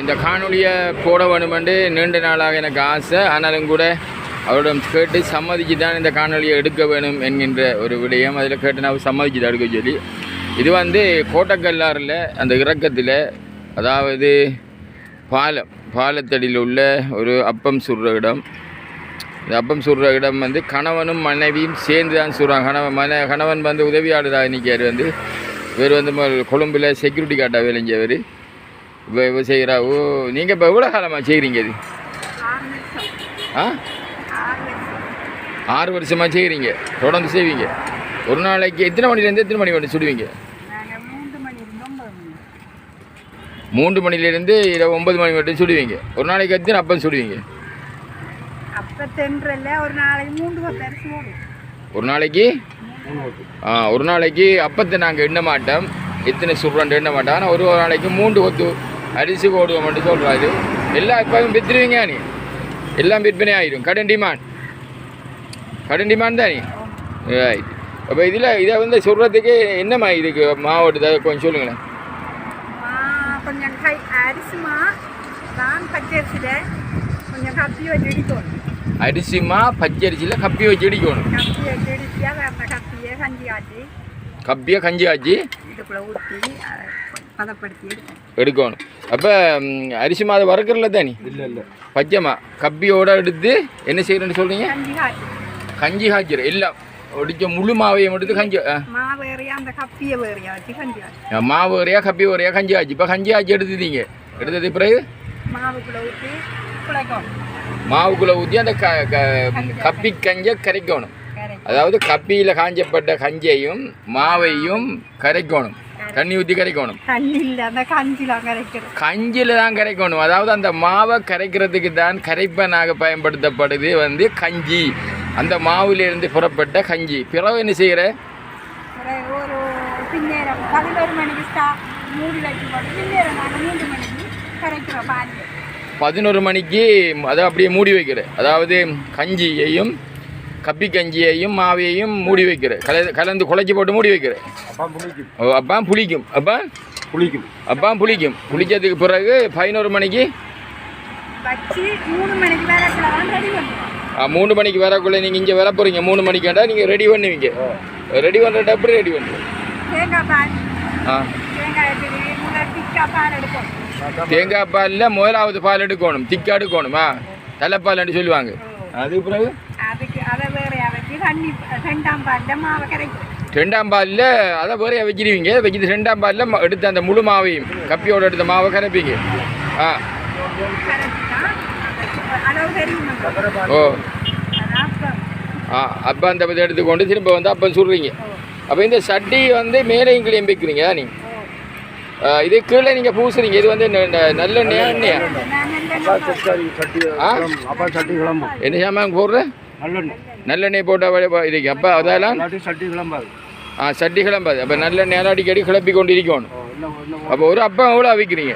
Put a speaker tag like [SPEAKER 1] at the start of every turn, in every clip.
[SPEAKER 1] இந்த காணொலியை போட வேணுமென்று நீண்ட நாளாக எனக்கு ஆசை. ஆனாலும் கூட அவரிடம் கேட்டு சம்மதிச்சு தான் இந்த காணொலியை எடுக்க வேணும் என்கின்ற ஒரு விடயம். அதில் கேட்டு நான் சம்மதிச்சு தான் எடுக்க சொல்லி. இது வந்து கோட்டக்கல்லாறில் அந்த இறக்கத்தில் அதாவது பாலம் பாலத்தடியில் உள்ள ஒரு அப்பம் சுடுற இடம். இந்த அப்பம் சுடுற இடம் வந்து கணவனும் மனைவியும் சேர்ந்து தான் சுடுறாங்க. கணவன் மன கணவன் வந்து உதவியாளராக நிற்கிறார் வந்து. இவர் வந்து கொழும்பில் செக்யூரிட்டி கார்டாக விளைஞ்சவர் இப்போ இப்போ செய்கிறா? ஓ நீங்கள் இப்போ எவ்வளோ காலமாக செய்கிறீங்க இது? ஆ? ஆறு வருஷமாக செய்கிறீங்க. தொடர்ந்து செய்வீங்க. ஒரு நாளைக்கு எத்தனை மணிலேருந்து எத்தனை மணி வரை சுடுவீங்க?
[SPEAKER 2] மூன்று
[SPEAKER 1] மணிலேருந்து இரவு ஒன்பது மணி மட்டும் சுடுவீங்க. ஒரு நாளைக்கு எத்தனை அப்பம் சுடுவீங்க?
[SPEAKER 2] ஒரு நாளைக்கு?
[SPEAKER 1] ஒரு நாளைக்கு ஆ ஒரு நாளைக்கு அப்பத்தை நாங்கள் எண்ண மாட்டோம். எத்தனை சுடுறோன்ட்டு எண்ண மாட்டோம். ஆனால் ஒரு ஒரு நாளைக்கு மூன்று கொத்து அரிசி போடுவோம் மட்டும் சொல்கிறாரு எல்லாம் எப்பவும் விற்றுருவீங்க நீ? எல்லாம் விற்பனை ஆயிடும் கடன் டிமாண்ட் கடன் டிமாண்ட் தானே? ரைட் அப்போ இதில் இதை வந்து சொல்கிறதுக்கு என்னம்மா இதுக்கு மாவட்டத்தை கொஞ்சம் சொல்லுங்களேன்.
[SPEAKER 2] கொஞ்சம் கை அரிசிமா பச்சரிசியில் கொஞ்சம் கப்பி வச்சு இடிக்கணும்.
[SPEAKER 1] அரிசிமா பச்சரிசியில் கப்பி வச்சு
[SPEAKER 2] கப்பி அந்த கப்பியை கஞ்சி காய்ச்சி
[SPEAKER 1] கப்பியை கஞ்சி
[SPEAKER 2] இதுக்குள்ளே ஊற்றி பதப்படுத்தி எடுக்கணும்.
[SPEAKER 1] எடுக்கணும். அப்போ அரிசி மாதம் வறுக்கிறல தானே
[SPEAKER 3] இல்லை இல்லை.
[SPEAKER 1] பச்சைமா கப்பியோட எடுத்து என்ன செய்யணும்னு சொல்கிறீங்க
[SPEAKER 2] கஞ்சி காய்ச்சி
[SPEAKER 1] கஞ்சி காய்ச்சிரு எல்லாம் ஒடிச்ச முழு மாவையும் எடுத்து கஞ்சி.
[SPEAKER 2] மாவு வேறையா அந்த கப்பியை வேறையா வச்சு கஞ்சி காய்ச்சி
[SPEAKER 1] மாவு வரையா கப்பி வரையா கஞ்சி காய்ச்சி. இப்போ கஞ்சி காய்ச்சி எடுத்துட்டீங்க. எடுத்தது பிறகு?
[SPEAKER 2] மாவுக்குள்ளே ஊற்றி
[SPEAKER 1] அந்த க க- கப்பி கஞ்சை கரைக்கணும். அதாவது கப்பியில் காஞ்சப்பட்ட கஞ்சையும் மாவையும் கரைக்கணும். தண்ணி ஊற்றி கரைக்கணும்.
[SPEAKER 2] தண்ணி இல்லை அந்த கஞ்சிலாம் கரைக்கிறோம்
[SPEAKER 1] கஞ்சியில் தான் கரைக்கணும். அதாவது அந்த மாவை கரைக்கிறதுக்கு தான் கரைப்பனாக பயன்படுத்தப்படுது வந்து கஞ்சி. அந்த மாவுலேருந்து புறப்பட்ட கஞ்சி. பிறகு என்ன செய்கிற
[SPEAKER 2] ஒரு பின்னேரம் பதினோரு மணிக்கு பின்னேரம் மூன்று கரைக்கிறோம்
[SPEAKER 1] பதினொரு மணிக்கு அதை அப்படியே மூடி வைக்கிற. அதாவது கஞ்சியையும் கப்பி கஞ்சியையும் மாவையையும் மூடி வைக்கிற கல கலந்து குழச்சி போட்டு மூடி வைக்கிற
[SPEAKER 3] அப்பா புளிக்கும்.
[SPEAKER 1] அப்பா புளிக்கும். அப்பா?
[SPEAKER 3] புளிக்கும்.
[SPEAKER 1] அப்பா புளிக்கும். புளிச்சதுக்கு பிறகு பதினோரு மணிக்கு?
[SPEAKER 2] மூணு மணிக்கு பண்ணுவோம்.
[SPEAKER 1] வரக்குள்ளே நீங்கள் இங்கே வர போகிறீங்க மூணு மணிக்காண்டா நீங்கள் ரெடி பண்ணுவீங்க. ரெடி பண்ணுறத எப்படி ரெடி
[SPEAKER 2] பால்.
[SPEAKER 1] ஆ.
[SPEAKER 2] தேங்காய்
[SPEAKER 1] பாலில் முதலாவது பால் எடுக்கணும். திக்கா எடுக்கணுமா? தலைப்பால்னு சொல்லுவாங்க. அதுக்கு பிறகு
[SPEAKER 2] அதுக்கு அதை வேறையா வச்சு தண்ணி ரெண்டாம் பாலில் மாவை கரைக்கிறோம்
[SPEAKER 1] ரெண்டாம் பாலில் அதை வேறையாக வச்சிருவீங்க. வச்சுட்டு ரெண்டாம் பாலில் எடுத்த அந்த முழு மாவையும் கப்பியோட எடுத்த மாவை கரைப்பீங்க. ஆ. ஓ. ஆ அப்போ அந்த இதை எடுத்துக்கொண்டு திரும்ப வந்து அப்போ சுடுறீங்க. அப்போ இந்த சட்டி வந்து மேலையும் கீழையும் வைக்கிறீங்க நீ? இது கீழே நீங்கள் பூசுறீங்க. இது வந்து நல்லெண்ணெயா எண்ணெயா? என்ன சாமான் போடுற?
[SPEAKER 3] நல்லெண்ணெய்.
[SPEAKER 1] போட்டால் இருக்கு அப்போ அதெல்லாம்
[SPEAKER 3] சட்டி கிளம்பாது.
[SPEAKER 1] ஆ சட்டி கிளம்பாது. அப்போ நல்லெண்ணெய் அடிக்கடி கிளப்பி கொண்டு இருக்கணும் அப்போ ஒரு அப்பம் எவ்வளோ விற்கிறீங்க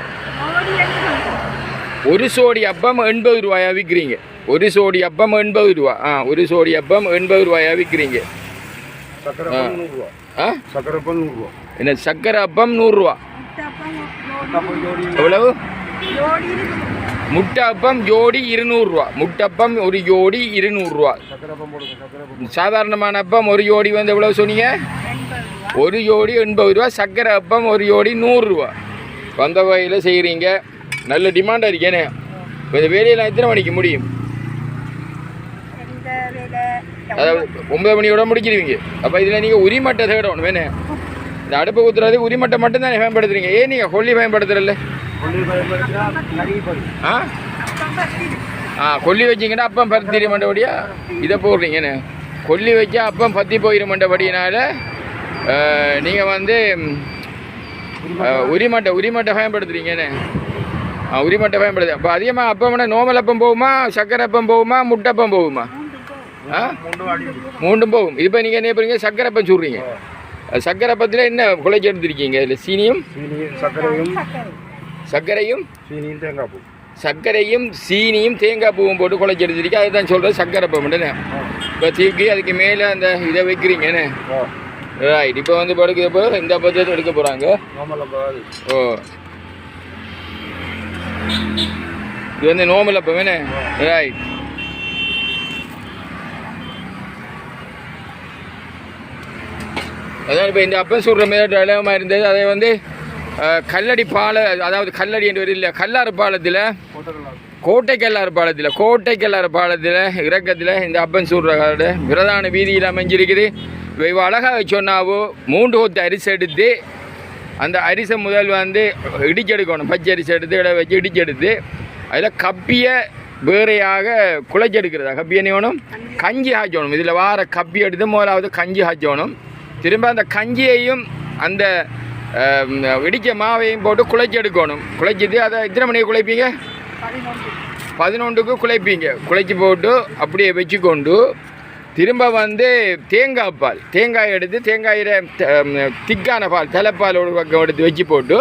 [SPEAKER 1] ஒரு சோடி அப்பம் எண்பது ரூபாயா விற்கிறீங்க ஒரு சோடி அப்பம் எண்பது ரூபா. ஆ ஒரு சோடி அப்பம் எண்பது ரூபாயா விற்கிறீங்க ஆ. என்ன சக்கரை அப்பம் நூறுரூவா எவ்வளவு?
[SPEAKER 2] ஜோடி இருக்குது
[SPEAKER 1] முட்டை அப்பம் ஜோடி இருநூறுவா. முட்டப்பம் ஒரு ஜோடி
[SPEAKER 3] அப்பம்
[SPEAKER 1] சாதாரணமான அப்பம் ஒரு ஜோடி வந்து எவ்வளவு சொன்னீங்க? ஒரு ஜோடி எண்பது ரூபா. சக்கரை அப்பம் ஒரு ஜோடி நூறுரூவா. வந்த வகையில் செய்கிறீங்க நல்ல டிமாண்டாக இருக்கேனே. இப்போ இந்த வேலையெல்லாம் எத்தனை மணிக்கு முடியும்? அதாவது ஒன்பது மணியோட முடிச்சிருவீங்க. அப்போ இதில் நீங்கள் உரிமட்டை தேடணும் வேணே. இந்த அடுப்பு ஊற்றுறது உரிமட்டை மட்டும்தானே பயன்படுத்துறீங்க? ஏன் நீங்கள் கொல்லி பயன்படுத்துறல்ல? ஆ? ஆ கொல்லி வச்சிங்கன்னா அப்பம் பத்திரி மண்டபடியா? இதை போடுறீங்கன்னு கொல்லி வச்சா அப்பம் பத்தி போயிடும் மண்டபடியினால நீங்கள் வந்து உரிமட்டை உரிமட்டை பயன்படுத்துறீங்கண்ணே ஆ உரிமட்டை பயன்படுது அப்போ அதிகமாக அப்பம்னா நோமல் அப்பம் போகுமா சக்கரை அப்பம் போகுமா முட்டப்பம் போகுமா? ஆ? மூண்டும் போகும். இப்போ நீங்கள் என்ன பண்ணுறீங்க சக்கரை அப்பம் சொல்கிறீங்க சக்கரை அப்பத்தில் என்ன குழைச்சி எடுத்துருக்கீங்க? இதில் சீனியும்?
[SPEAKER 3] சீனியும் சக்கரையும்
[SPEAKER 2] சக்கரை
[SPEAKER 1] சர்க்கரையும்
[SPEAKER 3] சீனியும் தேங்காய் பூ.
[SPEAKER 1] சர்க்கரையும் சீனியும் தேங்காய் பூவும் போட்டு குழைச்சி எடுத்துருக்கீங்க அதுதான் சொல்கிறது சக்கரை அப்பம்னு இப்போ தூக்கி அதுக்கு மேலே அந்த இதை வைக்கிறீங்கண்ணே
[SPEAKER 3] ஓ
[SPEAKER 1] ரைட் இப்போ வந்து படுக்க போகிற இந்த பட்ஜெட் எடுக்க போகிறாங்க
[SPEAKER 3] அப்போ
[SPEAKER 1] ஓ. இது வந்து நோமல் அப்பம் என்ன? ரைட் அதான் இப்போ இந்த அப்பம் சுடுற மாதிரி இலவமாக இருந்தது. அதை வந்து கல்லடி பால அதாவது கல்லடி என்று இல்லை கல்லாறு பாலத்தில் கோட்டை கல்லாறு பாலத்தில் கோட்டை கல்லாறு பாலத்தில் இறக்கத்தில் இந்த அப்பன் சூடுற பிரதான வீதியில் அமைஞ்சிருக்குது. இவை அழகாக சொன்னாவோ மூன்று கொத்து அரிசி எடுத்து அந்த அரிசை முதல் வந்து இடிச்செடுக்கணும். பச்சை அரிசி எடுத்து இட வச்சு இடிச்செடுத்து அதில் கப்பிய வேறையாக குழைச்செடுக்கிறதா? கப்பி என்ன வேணும் கஞ்சி காய்ச்சணும். இதில் வார கப்பி எடுத்து முதலாவது கஞ்சி காய்ச்சணும். திரும்ப அந்த கஞ்சியையும் அந்த இடிக்க மாவையும் போட்டு குழைச்சி எடுக்கணும். குழைச்சிட்டு அதை எத்தனை மணிக்கு குழைப்பீங்க பதினொன்றுக்கு குழைப்பீங்க குழைச்சி போட்டு அப்படியே வச்சுக்கொண்டு திரும்ப வந்து தேங்காய் பால் தேங்காய் எடுத்து தேங்காயில் திக்கான பால் தலைப்பால் ஒரு பக்கம் எடுத்து வச்சு போட்டு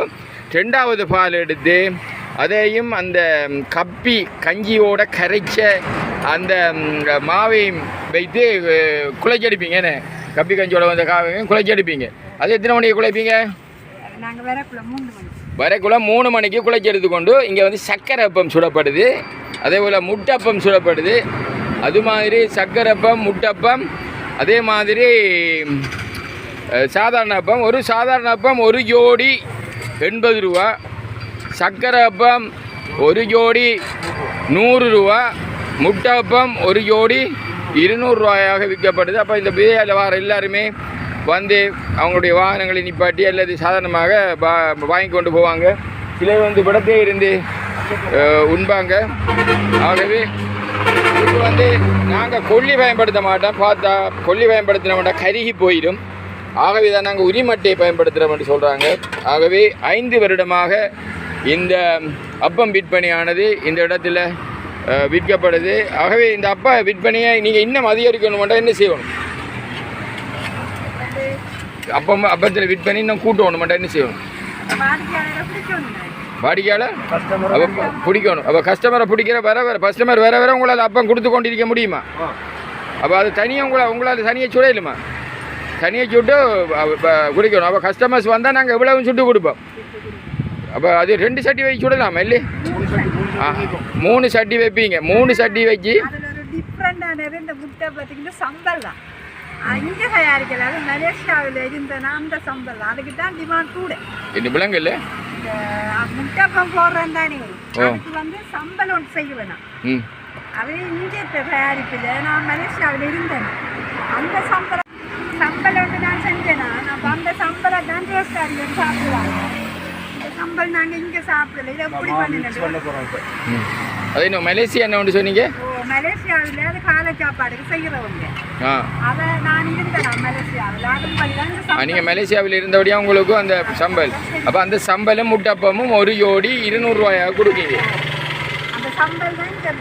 [SPEAKER 1] ரெண்டாவது பால் எடுத்து அதையும் அந்த கப்பி கஞ்சியோட கரைச்ச அந்த மாவையும் வைத்து குழைச்சி குழைச்செடுப்பீங்க என்ன? கப்பி கஞ்சியோட வந்த காவையும் குழைச்செடுப்பீங்க அது எத்தனை மணிக்கு குழைப்பீங்க
[SPEAKER 2] நாங்கள் வரக்குள்ள மூணு. மணி
[SPEAKER 1] மூணு மணிக்கு குழைச்சி கொண்டு இங்கே வந்து சக்கரை அப்பம் சுடப்படுது. அதே போல் முட்டப்பம் சுடப்படுது. அது மாதிரி சக்கரை அப்பம் முட்டப்பம் அதே மாதிரி சாதாரண அப்பம். ஒரு சாதாரண அப்பம் ஒரு ஜோடி எண்பது ரூபா. சக்கரை அப்பம் ஒரு ஜோடி நூறு ரூபா. முட்டப்பம் ஒரு ஜோடி இருநூறுவாயாக விற்கப்படுது. அப்போ இந்த பிரியாணியில் வர எல்லாருமே வந்து அவங்களுடைய வாகனங்களை நிப்பாட்டி அல்லது சாதாரணமாக பா வாங்கி கொண்டு போவாங்க. சிலர் வந்து விடத்தே இருந்து உண்பாங்க. ஆகவே இது வந்து நாங்கள் கொல்லி பயன்படுத்த மாட்டோம். பார்த்தா கொல்லி பயன்படுத்தின மாட்டோம் கருகி போயிடும். ஆகவே தான் நாங்கள் உரிமட்டையை பயன்படுத்துகிறோம்னு சொல்கிறாங்க ஆகவே ஐந்து வருடமாக இந்த அப்பம் விற்பனையானது இந்த இடத்துல விற்கப்படுது. ஆகவே இந்த அப்ப விற்பனையை நீங்கள் இன்னும் அதிகரிக்கணுமெண்டா என்ன செய்யணும்? அப்பம் அப்பத்தில் விற்பனை இன்னும் கூட்டணும் என்ன செய்யணும்
[SPEAKER 2] வாடிக்கையாளரை
[SPEAKER 1] அப்போ பிடிக்கணும். அப்போ கஸ்டமரை பிடிக்கிற வர வர கஸ்டமர் வர வர உங்களால் அப்பம் கொடுத்து கொண்டிருக்க முடியுமா? அப்போ அது தனியாக உங்களை உங்களால் தனியாக சுடையிலுமா தனியாக சுட்டு குடிக்கணும். அப்போ கஸ்டமர்ஸ் வந்தால் நாங்கள் எவ்வளவு சுட்டு கொடுப்போம். அப்போ அது ரெண்டு சட்டி வச்சு சுடலாமா ஆ, மூணு சட்டி வைப்பீங்க. மூணு சட்டி வச்சு
[SPEAKER 2] இங்கே தயாரிக்கல அது மலேசியாவில் இருந்தனா அந்த சம்பல் அதுக்கு தான் டிமாண்ட் கூட
[SPEAKER 1] இந்த விலங்கு இல்லை
[SPEAKER 2] இந்த முட்டைப்பம் போடுறேன் தானே. அதுக்கு வந்து சம்பல் ஒன்று செய்ய வேணாம்
[SPEAKER 1] ம்
[SPEAKER 2] அது இங்கே தயாரிப்பில் நான் மலேசியாவில் இருந்தேன் அந்த சம்பளம் சம்பளம் ஒன்று நான் செஞ்சேனா அப்போ அந்த சம்பளம் தான் டேஸ்டாரியம் சாப்பிடுவாங்க இந்த சம்பல் நாங்கள் இங்கே சாப்பிடல இதை எப்படி
[SPEAKER 3] மிக்ஸ் பண்ண
[SPEAKER 2] பண்ணினது
[SPEAKER 3] போகிறோம் இப்போ
[SPEAKER 1] ம் அது இன்னும் மலேசியா என்ன ஒன்று சொன்னீங்க
[SPEAKER 2] மலேசியாவில் அது காலை சாப்பாடுக்கு செய்கிறவங்க
[SPEAKER 1] ஆ
[SPEAKER 2] அதை நான் இருந்தேன் மலேசியாவில் அதுபடி தான் இந்த சம்பல்
[SPEAKER 1] நீங்கள் மலேசியாவில் இருந்தபடியாக உங்களுக்கும் அந்த சம்பல் அப்போ அந்த சம்பலும் முட்டப்பமும் ஒரு ஜோடி இருநூறுவாயாக கொடுக்கீங்க
[SPEAKER 2] அந்த சம்பல் தான் இந்த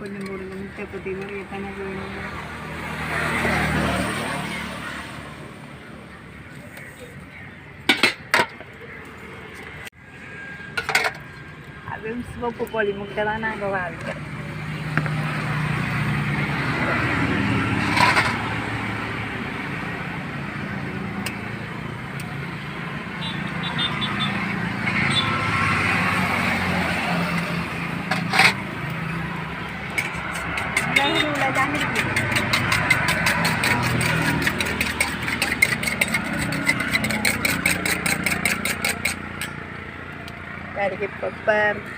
[SPEAKER 2] டேஸ்டாரியம் சாப்பிடுவாங்க கணக்கு கொஞ்சம் போடுங்க முட்டை பற்றி நிறைய கணக்கு வேணும் அதுவும் சிவப்பு கோழி முட்டை தான் நாங்கள் வாழ்க்கிறோம் மிளகுல தான் இருக்குது கருகி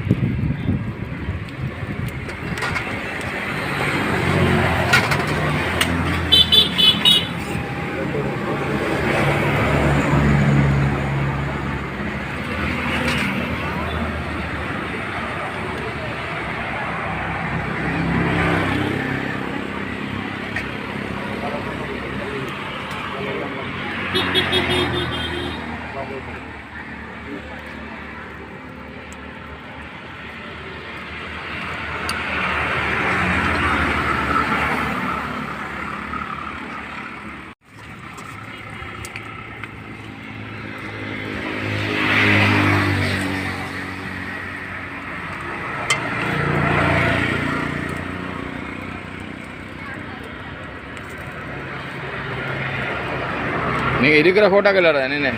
[SPEAKER 1] நீங்கள் இருக்கிற ஃபோட்டோக்கள் என்ன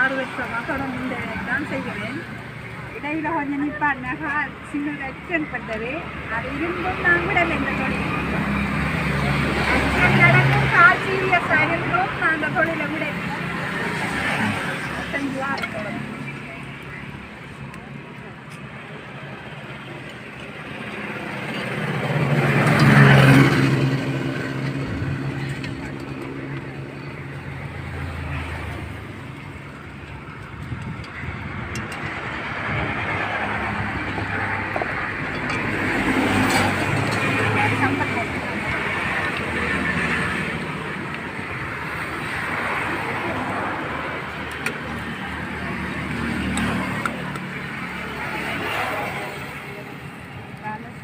[SPEAKER 2] ஆறு வருஷமாக தொடர்ந்து தான் செய்கிறேன். இடையில கொஞ்சம் நிப்பாட்டினாக்கா சிங்கிள் ஆக்சிடென்ட் பண்ணது. அது இருந்தும் நான் விடலை இந்த தொழில். accident நடந்தும் கால் தொழிலை விட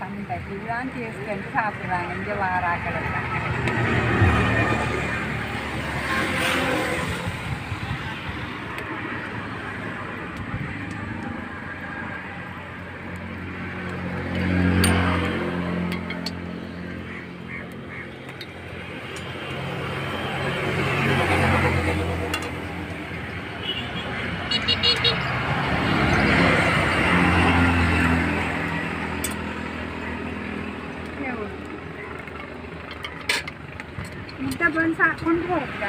[SPEAKER 2] famille d'accueillants qui est un peu favorable à l'endroit à laquelle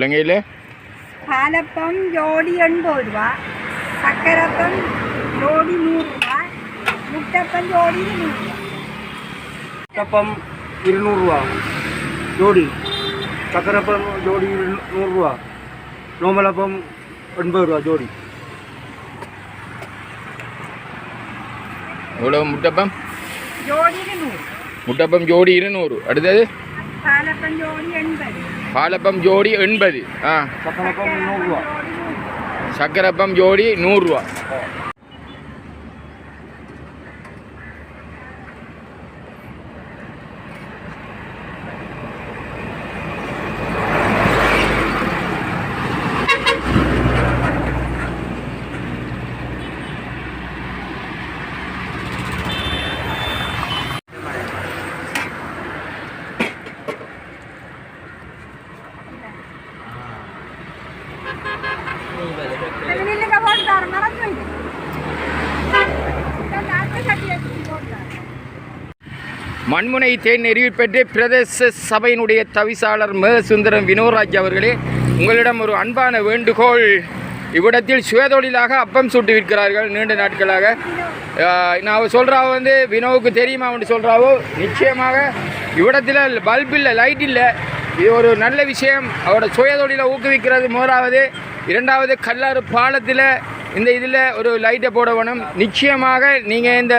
[SPEAKER 1] பிள்ளைங்கையில்
[SPEAKER 2] palappam ജോഡി എൺപത് രൂപ ചക്കരപ്പം ജോഡി നൂറ് രൂപ മുട്ടപ്പം ജോഡി നൂറ് രൂപ
[SPEAKER 3] முட்டப்பம் இருநூறுவா ஜோடி சக்கரப்பம் ஜோடி இரு- நூறுரூவா நோமலப்பம் எண்பது ரூபா ஜோடி
[SPEAKER 1] எவ்வளோ முட்டப்பம்
[SPEAKER 2] ജോഡിക്ക് നൂറ്
[SPEAKER 1] முட்டப்பம் ஜோடி இருநூறு அடுத்தது
[SPEAKER 2] പാലപ്പം ജോഡി എൺപത്
[SPEAKER 1] பாலப்பம் ஜோடி எண்பது ஆ
[SPEAKER 3] சக்கரப்பம்
[SPEAKER 1] ஜோடி நூறுரூவா மண்முனை தேன் நெறிவு பெற்று பிரதேச சபையினுடைய தவிசாளர் மேகசுந்தரம் வினோராஜ் அவர்களே உங்களிடம் ஒரு அன்பான வேண்டுகோள். இவ்விடத்தில் சுயதொழிலாக அப்பம் சுட்டு விற்கிறார்கள் நீண்ட நாட்களாக. நான் சொல்கிறாவோ வந்து வினோவுக்கு தெரியுமா அவன் சொல்கிறாவோ நிச்சயமாக இவ்விடத்தில் பல்ப் இல்லை லைட் இல்லை. இது ஒரு நல்ல விஷயம். அவரோட சுயதொழிலை ஊக்குவிக்கிறது முதலாவது. இரண்டாவது கல்லாறு பாலத்தில் இந்த இதில் ஒரு லைட்டை போட வேணும் நிச்சயமாக நீங்கள் இந்த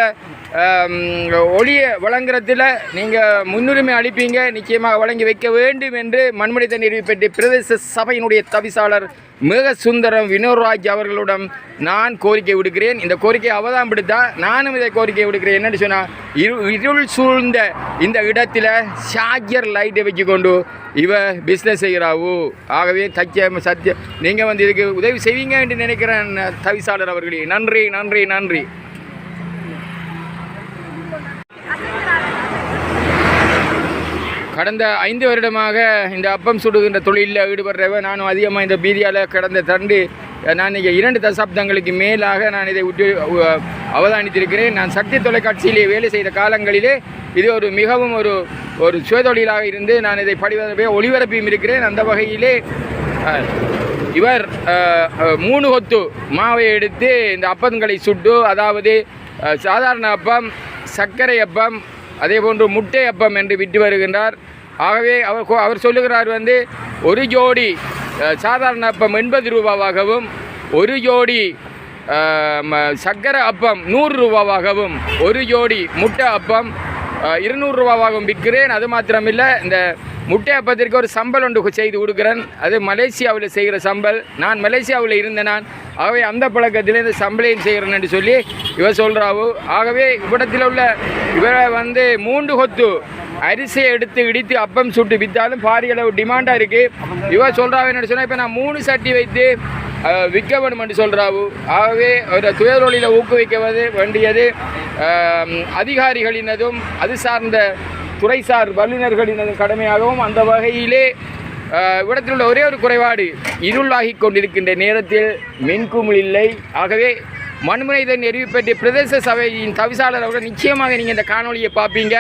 [SPEAKER 1] ஒளியை வழங்குறதுல நீங்கள் முன்னுரிமை அளிப்பீங்க. நிச்சயமாக வழங்கி வைக்க வேண்டும் என்று மண்முறை தண்ணீர் பெற்று பிரதேச சபையினுடைய தவிசாளர் மேகசுந்தரம் வினோராஜ் அவர்களிடம் நான் கோரிக்கை விடுக்கிறேன். இந்த கோரிக்கையை அவதான் பிடித்தா நானும் இதை கோரிக்கை விடுக்கிறேன். என்னென்னு சொன்னால் இரு இருள் சூழ்ந்த இந்த இடத்துல சார்ஜர் லைட்டை வச்சு கொண்டு இவ பிஸ்னஸ் செய்கிறாவோ. ஆகவே தச்ச சத்திய நீங்கள் வந்து இதுக்கு உதவி செய்வீங்க என்று நினைக்கிறேன் தவிசாளர் அவர்களே. நன்றி நன்றி நன்றி. கடந்த ஐந்து வருடமாக இந்த அப்பம் சுடுகின்ற தொழிலில் ஈடுபடுறவன் நானும் அதிகமாக இந்த பீதியால் கடந்த தண்டு நான் இங்கே இரண்டு தசாப்தங்களுக்கு மேலாக நான் இதை விட்டு அவதானித்திருக்கிறேன். நான் சக்தி தொலைக்காட்சியிலே வேலை செய்த காலங்களிலே இது ஒரு மிகவும் ஒரு ஒரு சுயதொழிலாக இருந்து நான் இதை படிவதே ஒளிபரப்பியும் இருக்கிறேன். அந்த வகையிலே இவர் மூணு கொத்து மாவை எடுத்து இந்த அப்பங்களை சுட்டு அதாவது சாதாரண அப்பம் சர்க்கரை அப்பம் அதே போன்று முட்டை அப்பம் என்று விட்டு வருகின்றார். ஆகவே அவர் அவர் சொல்லுகிறார் வந்து ஒரு ஜோடி சாதாரண அப்பம் எண்பது ரூபாவாகவும் ஒரு ஜோடி ம- சர்க்கரை அப்பம் நூறு ரூபாவாகவும் ஒரு ஜோடி முட்டை அப்பம் இருநூறுரூவாவாகவும் இருநூறு ரூபாவாகவும் விற்கிறேன். அது மாத்திரமில்லை இந்த முட்டை அப்பத்திற்கு ஒரு சம்பல் ஒன்று செய்து கொடுக்குறேன். அது மலேசியாவில் செய்கிற சம்பல். நான் மலேசியாவில் இருந்த நான். ஆகவே அந்த பழக்கத்திலேருந்து சம்பளையும் செய்கிறேன் என்று சொல்லி இவர் சொல்கிறாவோ ஆகவே இவ்விடத்தில் உள்ள இவரை வந்து மூன்று கொத்து அரிசியை எடுத்து இடித்து அப்பம் சுட்டு விற்றாலும் பாரிய அளவு டிமாண்டாக இருக்குது இவர் சொல்கிறாவு என்ன சொன்னால் இப்போ நான் மூணு சட்டி வைத்து விற்க வேண்டும் என்று சொல்கிறாவு ஆகவே ஒரு துயரொழியில் ஊக்குவிக்க வேண்டியது அதிகாரிகளினதும் அது சார்ந்த துறைசார் வல்லுநர்களினதும் கடமையாகவும் அந்த வகையிலே அஹ், இவ்விடத்தில் உள்ள ஒரே ஒரு குறைபாடு இருளாகி கொண்டிருக்கின்ற நேரத்தில் மின்குமிழ் இல்லை. ஆகவே மண்முனைதன் பெற்ற பிரதேச சபையின் தவிசாளர் அவர்கள் நிச்சயமாக நீங்கள் இந்த காணொளியை பார்ப்பீங்க.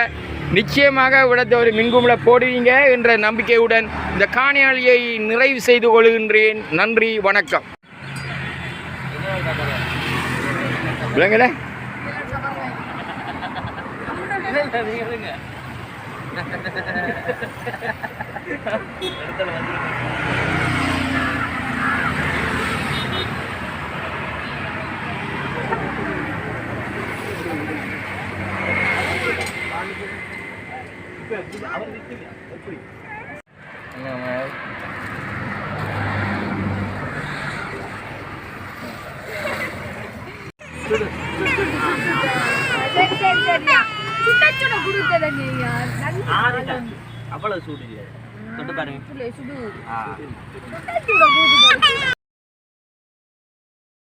[SPEAKER 1] நிச்சயமாக விடத்த ஒரு மின்குமிழை போடுவீங்க என்ற நம்பிக்கையுடன் இந்த காணொலியை நிறைவு செய்து கொள்கின்றேன். நன்றி வணக்கம். விளங்கல
[SPEAKER 2] சரி சூடு
[SPEAKER 4] இல்லை தொட்டு பாருங்க
[SPEAKER 2] சுடு